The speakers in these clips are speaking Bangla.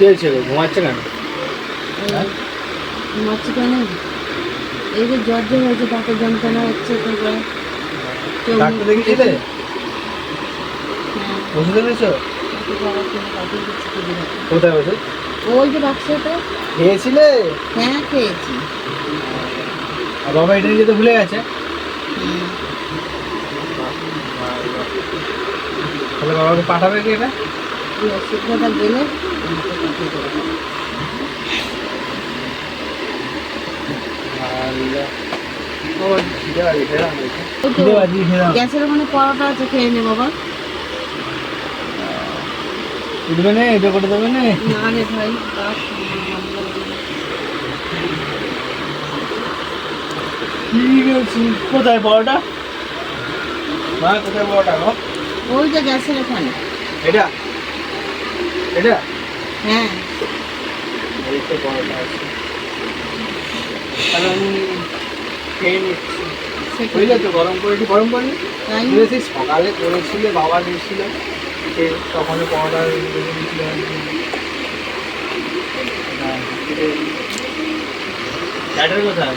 কি হয়েছে ঘুমাচ্ছে কেন? ঘুমাচ্ছি কেন? এই যে জ্বর জ্বর হয়েছে দাঁতের যন্ত্রণা হচ্ছে তারপরে ডাক্তার দেখিয়েছিলে? হ্যাঁ, ওষুধ এনেছো। কোথায় ওষুধ? ওই যে বাক্সটা খেয়েছিলে? হ্যাঁ খেয়েছি। আর বাবা এটা নিয়ে যেতে ভুলে গেছে। হুম। তাহলে বাবাকে পাঠাবে কি এটা? গেলে গ্যাসের ওখানে পরোটা আছে খেয়ে নে বাবা। উঠবে না এটা করে দেবে না। না রে ভাই। ঠিক আছে। কোথায় বড়টা মা কোথায় বড়টা গো? ওই যে গ্যাসের ওখানে। এটা? এটা? হ্যাঁ। এই তো বড়টা আছে। তাহলে আমি খেয়ে নিচ্ছি। সেটা বুঝলে তো গরম করে একটু গরম সকালে করেছিলে বাবা দিয়েছিল। সে তখন পরোটা রেখে দিয়েছিল। ব্যাটার কোথায়?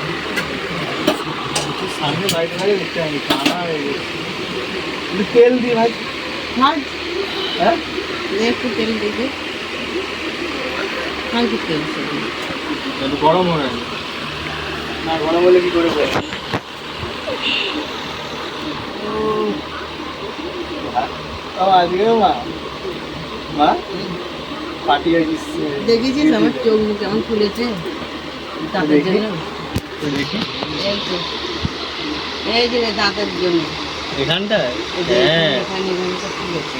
সামনে বাড়িতে থাকে দেখতে আমি টানা হয়ে গেছে। তেল দিই ভাই ভাজ। হ্যাঁ? একটু তেল দিয়ে হালকা তেল গরম হয়ে না গরম হলে কি করে বল আজকে মা মা পাঠিয়ে দিচ্ছে দেখেছিস আমার চোখ মুখ কেমন ফুলেছে? দাঁতের জন্য। এই যে দাঁতের জন্য। এখানটায়? হ্যাঁ। এখানে এখানে ফুলেছে।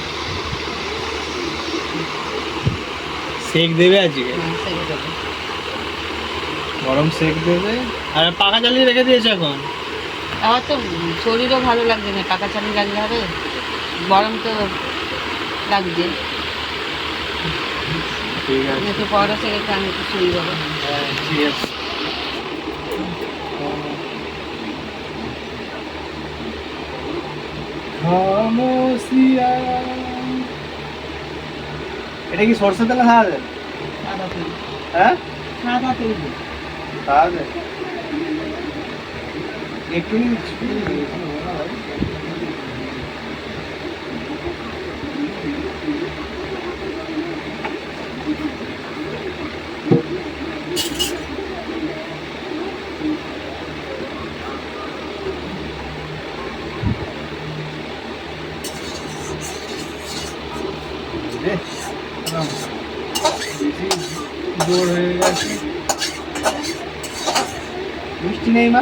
সেক দেবে আজকে। হ্যাঁ। গরম সেক দেবে। আর পাকা চালিয়ে রেখে দিয়েছে এখন? আমার তো শরীরও ভালো লাগছে না টাকা চালিয়ে লাগলে হবে গরম তো লাগছে। ঠিক আছে। একটু পরোটা সেরে আমি একটু শুয়ে যাব। হ্যাঁ ঠিক আছে। খামোশিয়া এটা কি সরষে তেলে খাওয়া যায় সাদা তেল। হ্যাঁ? সাদা তেল। দে। খাওয়া যায় একটু জোর হয়ে গেছে মিষ্টি নেই মা?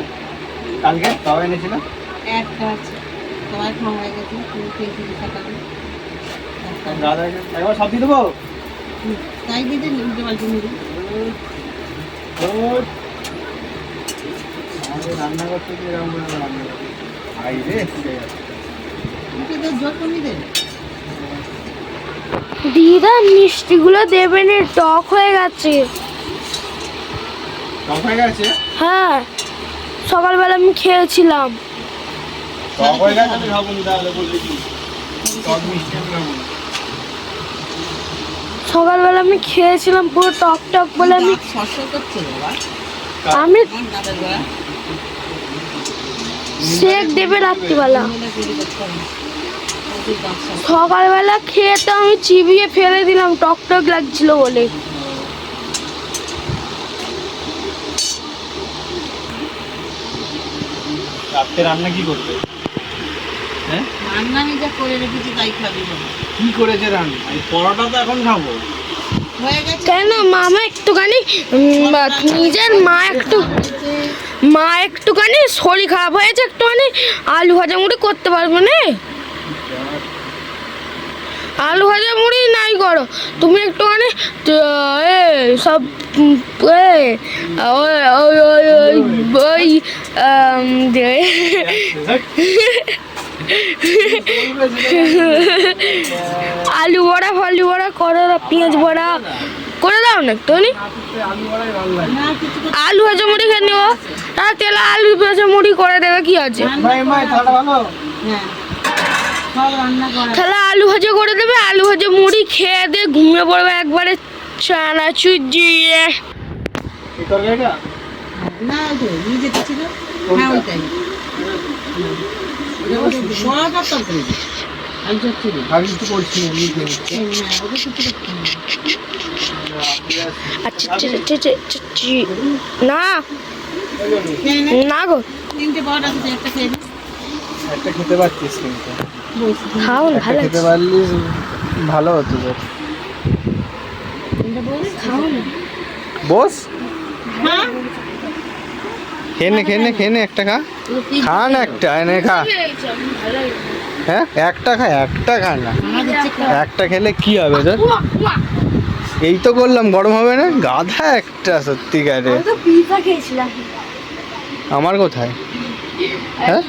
কালকে তাও এনেছিলাম একটা আছে। তোমার খাওয়া হয়ে গেছে তুমি সকালে দাদা একবার সব দিয়ে দেবো? তাই দিতে নিতে পারছি রান্না করতে গিয়ে রান্না করতে আই রে ঠিক আছে তুমি তো এদের জোর করবি দে দিদা মিষ্টিগুলো দেবেন টক হয়ে গেছে টক হয়ে গেছে হ্যাঁ সকালবেলা আমি খেয়েছিলাম টক হয়ে গেছে আমি খাব না তাহলে বললি কি টক মিষ্টি খাব সকালবেলা আমি খেয়েছিলাম পুরো টক টক বলে আমি আমি শেক দেবে রাত্রিবেলা সকালবেলা খেয়ে তো আমি চিবিয়ে ফেলে দিলাম টক টক লাগছিল বলে। রাত্রে রান্না কি করবে? হ্যাঁ? রান্না আমি যা করে রেখেছি তাই খাবি কি করেছে রান্না? আমি পরোটা তো এখন খাব। কেন মামা একটুখানি নিজের মা একটু মা একটুখানি শরীর খারাপ হয়েছে একটুখানি আলু ভাজা মুড়ি করতে পারব না? আলু ভাজা মুড়ি নাই করো। তুমি একটুখানি এ, সব এ, ওই ওই ওই ওই আলু বড়া, ফালু বড়া করো পেঁয়াজ বড়া। করে দাও না একটুখানি। আলু ভাজা মুড়ি খেয়ে নেব। তেলে আলু ভাজা মুড়ি করে দেবে, কি আছে? হ্যাঁ তাহলে আলু ভাজা করে দেবে আলু ভাজা মুড়ি খেয়ে দিয়ে ঘুমিয়ে পড়বে একবারে চানাচুর দিয়ে না। না। আচ্ছা। না। না গো। তিনটে একটা খেতে পারছিস কিন্তু। খাও ভালো খেতে পারলি ভালো হতো তোর বস। খাও না। বস। হ্যাঁ? খেয়ে নে খেয়ে নে খেয়ে নে একটা খা। খা না একটা এনে খা। হ্যাঁ একটা খা একটা খা না। একটা খেলে কি হবে তোর। এই তো করলাম গরম হবে না? গাধা একটা সত্যিকারে। আমি তো পিৎজা খেয়েছিলাম। আমার কোথায়? আর হ্যাঁ?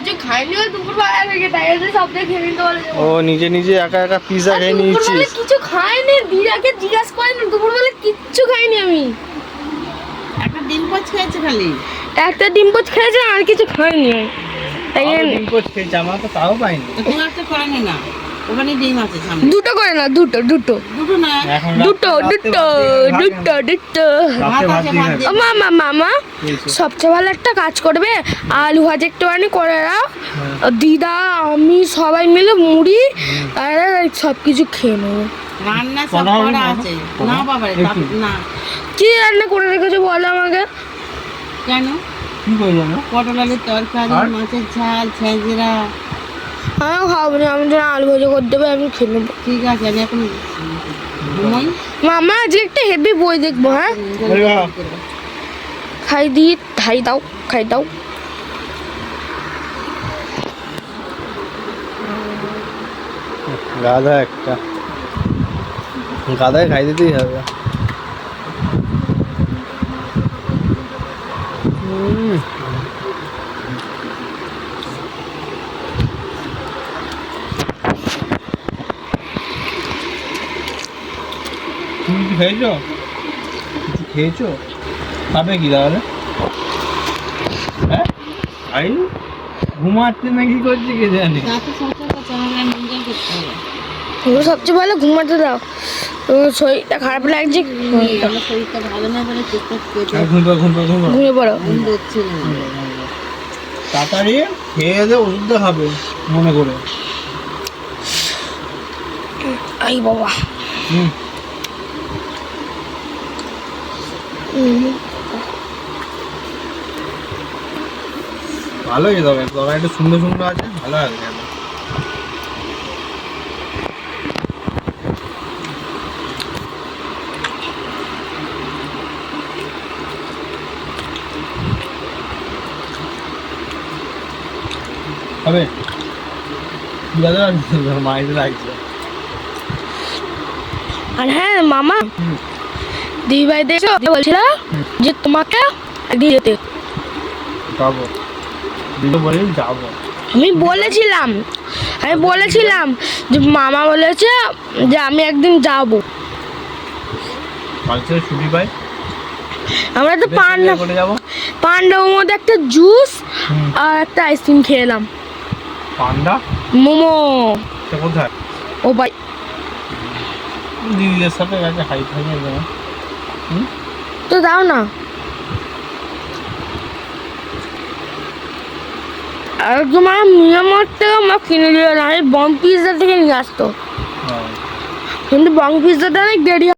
ও নিজে নিজে একা একা পিজা খেয়ে দুপুরবেলা নিয়েছিস কিছু খাইনি দিদাকে জিজ্ঞাসা করিনি দুপুরবেলা কিচ্ছু খাইনি আমি। একটা ডিম পোচ খেয়েছে খালি? একটা ডিম পোচ খেয়েছিলাম আর কিছু খাইনি খেয়েছি আমার তো তাও পাইনি। তো না। ওখানে ডিম আছে সামনে। দুটো করে না দুটো দুটো। দুটো না? দুটো দুটো দুটো দুটো। মামা মামা সবচেয়ে ভালো একটা কাজ করবে আলু ভাজা একটুখানি করে দাও দিদা আমি সবাই মিলে মুড়ি আর সব কিছু খেয়ে নেব। রান্না সব করা আছে। না বাবা না। কি রান্না করে রেখেছো বলো আমাকে? কেন? কি করে জানো পটল আলুর তরকারি মাছের ঝাল ছেঁচড়া। আমি খাব না আমি যেন আলু ভাজা করে দেবে আমি খেয়ে নেব। ঠিক আছে আমি এখন ঘুমোই। মামা আজকে একটা হেভি বই দেখব হ্যাঁ? বাবা। খাই দিই খাই দাও খাই দাও। গাধা একটা। গাধায় খাই দিতেই হবে। উম। খেয়েছো? কিছু খেয়েছো? খাবে কি তাহলে? হ্যাঁ? আই ঘুমাচ্ছে না কি করছে কে জানে? সবচেয়ে ভালো ঘুমাতে দাও। শরীরটা খারাপ লাগছে শরীরটা ভালো না বলে ঘুমবে ঘুমবে ঘুমবে ঘুমিয়ে পড়ো। ঘুম হচ্ছে না। তাড়াতাড়ি খেয়ে দে ওষুধটা খাবে মনে করে। আই বাবা। হুম। হুম। ভালো হয়ে যাবে তরকারি একটু সুন্দর সুন্দর আছে ভালো কেন হবে দাদা মাইতে লাগছে আর হ্যাঁ মামা। দিদি ভাই দেখছ? বলছিল যে তোমাকে একদিন যেতে। যাব। যাব। আমি বলেছিলাম আমি বলেছিলাম যে মামা বলেছে যে আমি একদিন যাব। ছুটি পাই আমরা তো পান্ডা পান্ডার মধ্যে একটা জুস আর একটা আইসক্রিম খেলাম পান্ডা? মোমো। কোথায়? ও ভাই। দিদিদের সাথে গেছে হাই ফাই তো দাও না। আর তোমার মিয়ামার থেকে আমার কিনে দিল না আমি বম পিৎজা থেকে নিয়ে আসতো। হ্যাঁ। কিন্তু বম পিজাটা অনেক দেরি